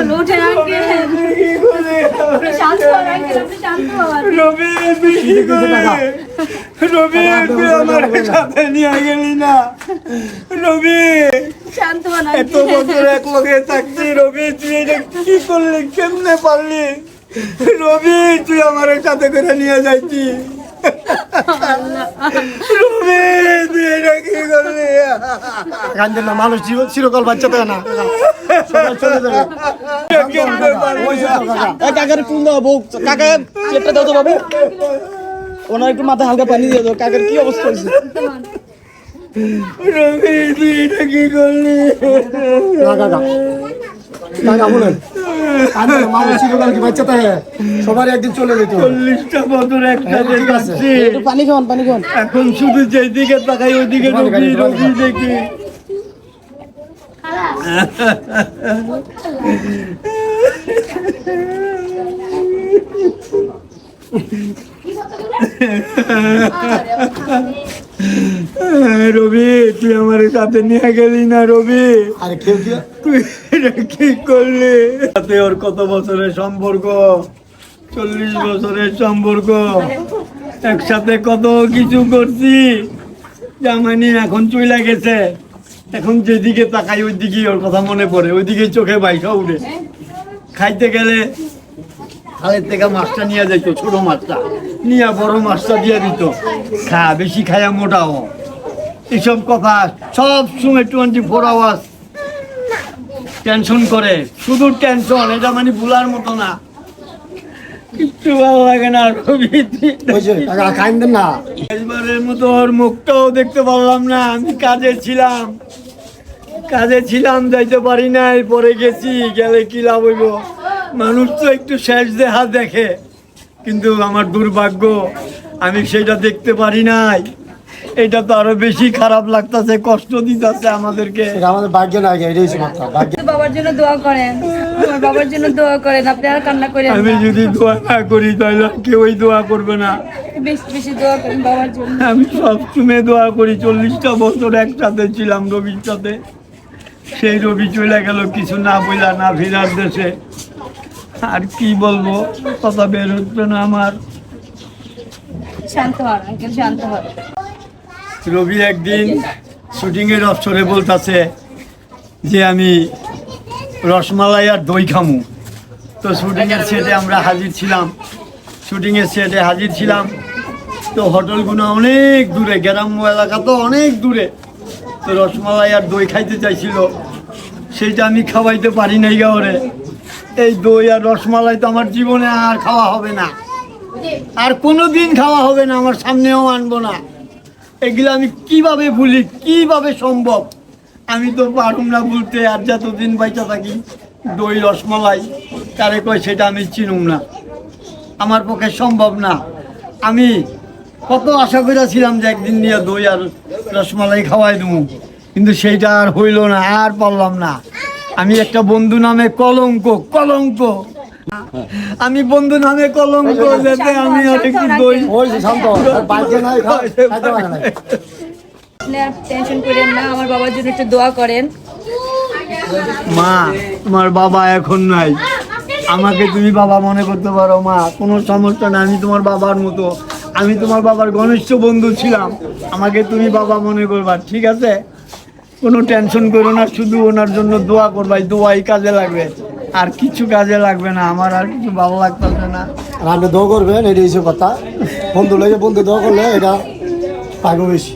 চলো ওঠেন আঙ্কেল। শান্ত হন আঙ্কেল আপনি শান্ত হন রবি তুই কি করে রবি তুই আমার সাথে নিয়ে গেলি না। রবি। শান্ত হন এত বছর এক লগে থাকছি রবি তুই এটা কি করলি? কেমনে পারলি? রবি তুই আমার সাথে করে নিয়ে যাইছি রবি। করলি কান্দেন না মানুষ চির- চিরকাল বাচ্চা থাকে না। সবাই চলে যাবে। কাকার দাও বউ। কাকা চেপটা দাও তো বাবু। ওনার একটু মাথা হালকা পানি দিয়ে দাও। কাকার কি অবস্থা হয়েছে? রবি তুই এটা কি করলি? না কাকা। কাকা বলেন। কি সবার একদিন চলে যেতে। চল্লিশটা বছর একসাথে পানি খাওয়ান পানি খাওয়ান এখন শুধু যেদিকে তাকাই ওদিকে রবি রবি দেখি। রবি তুই আমার সাথে নিয়ে গেলি না রবি? আরে কেউ তুই কি করলি? সাথে ওর কত বছরের সম্পর্ক? চল্লিশ বছরের সম্পর্ক। একসাথে কত কিছু করছি। জামানি এখন চইলা গেছে। এখন যেদিকে তাকাই ওই দিকে ওর কথা মনে পড়ে। ওইদিকে চোখে বাইসা উঠে। খাইতে গেলে খালের থেকে মাছটা নিয়ে যাইত ছোট মাছটা। নিয়ে বড় মাছটা দিয়ে দিত। খা বেশি খায়া মোটাও। এসব কথা সব সময় টোয়েন্টি ফোর আওয়ার্স টেনশন করে। শুধু টেনশন এটা মানে ভুলার মতো না। কিচ্ছু ভালো লাগে না। এবারের মতো ওর মুখটাও দেখতে পারলাম না আমি কাজে ছিলাম। কাজে ছিলাম যাইতে পারি নাই পরে গেছি গেলে কি লাভ হইব? মানুষ তো একটু শেষ দেহা দেখে কিন্তু আমার দুর্ভাগ্য আমি সেটা দেখতে পারি নাই। এটা তো আরও বেশি খারাপ লাগতেছে কষ্ট দিতেছে আমাদেরকে। আমাদের ভাগ্য না আগে এটাই ভাগ্য বাবার জন্য দোয়া করেন আমার বাবার জন্য দোয়া করেন আপনি আর কান্না করেন আমি যদি দোয়া না করি তাহলে কেউই দোয়া করবে না। বেশি বেশি দোয়া করেন বাবার জন্য। আমি সব সময় দোয়া করি চল্লিশটা বছর একসাথে ছিলাম রবির সাথে। সেই রবি চলে গেল কিছু না বইলা না ফেরার দেশে। আর কি বলব? কথা বের হচ্ছে না আমার। শান্ত হন আঙ্কেল শান্ত হন রবি একদিন শুটিংয়ের অবসরে বলতাছে যে আমি রসমালাই আর দই খামু। তো শুটিংয়ের সেটে আমরা হাজির ছিলাম। শুটিংয়ের সেটে হাজির ছিলাম। তো হোটেলগুলো অনেক দূরে গ্রাম্য এলাকা তো অনেক দূরে। তো রসমালাই আর দই খাইতে চাইছিল। সেইটা আমি খাওয়াইতে পারি নাই গাওরে। এই দই আর রসমালাই তো আমার জীবনে আর খাওয়া হবে না। আর কোনো দিন খাওয়া হবে না, আমার সামনেও আনব না। এগুলো আমি কীভাবে ভুলি, কীভাবে সম্ভব? আমি তো পারুম না বলতে, আর যতদিন বাইচা থাকি, দই, রসমালাই তারে কয় সেটা আমি চিনুম না। আমার পক্ষে সম্ভব না। আমি কত আশা করেছিলাম যে একদিন নিয়ে দই আর রসমালাই খাওয়াই দেবো, কিন্তু সেইটা আর হইল না, আর পারলাম না। আমি একটা বন্ধু নামে কলঙ্ক কলঙ্ক। আমি বন্ধু নামে কলঙ্ক যাতে আমি আর একটু দই নাই টেনশন করেন না আমার বাবার জন্য একটু দোয়া করেন। মা তোমার বাবা এখন নাই। আমাকে তুমি বাবা মনে করতে পারো মা কোনো সমস্যা না আমি তোমার বাবার মতো। আমি তোমার বাবার ঘনিষ্ঠ বন্ধু ছিলাম। আমাকে তুমি বাবা মনে করবা ঠিক আছে? কোনো টেনশন করো না, শুধু ওনার জন্য দোয়া করবাই দোয়াই কাজে লাগবে। আর কিছু কাজে লাগবে না। আমার আর কিছু ভালো লাগতেছে না। আর আপনি দোয়া করবেন এটা এইসব কথা। বন্ধু লেগে বন্ধু দোয়া করলে এটা পাগো বেশি।